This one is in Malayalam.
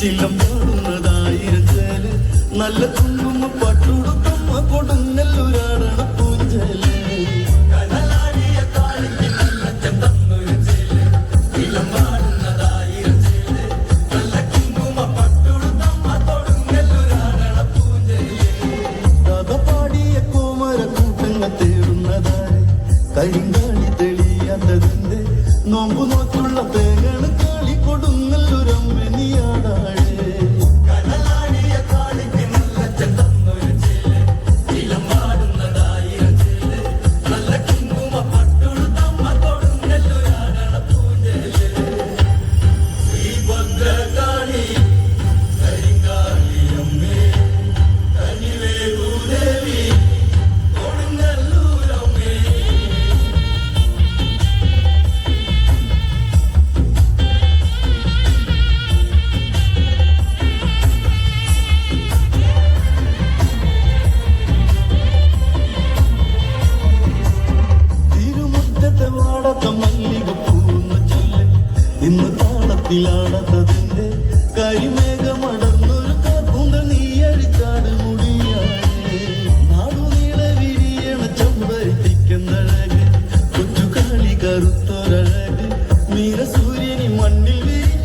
ചില്ലം പാടുന്നതായിരം ചേൽ നല്ല കുങ്കുമ പട്ടുടുത്തമ്മ കൊടുങ്ങല്ലൊരാടണ പൂഞ്ചൽ കരിങ്കാളി തെളിയാത്തതിന്റെ നോമ്പു നോക്കുള്ള ഇന്ന് താളത്തിലാണതിന്റെ കരിമേഘമടന്നൊരു കാപ്പുന്ന നീ അഴിച്ചാട് മുടിയ നാടുനീള വിരിയണ ചമ്പരിക്കുന്നഴക് കൊച്ചു കാളി കറുത്തൊരഴക് മീര സൂര്യനി മണ്ണിൽ വിരിയ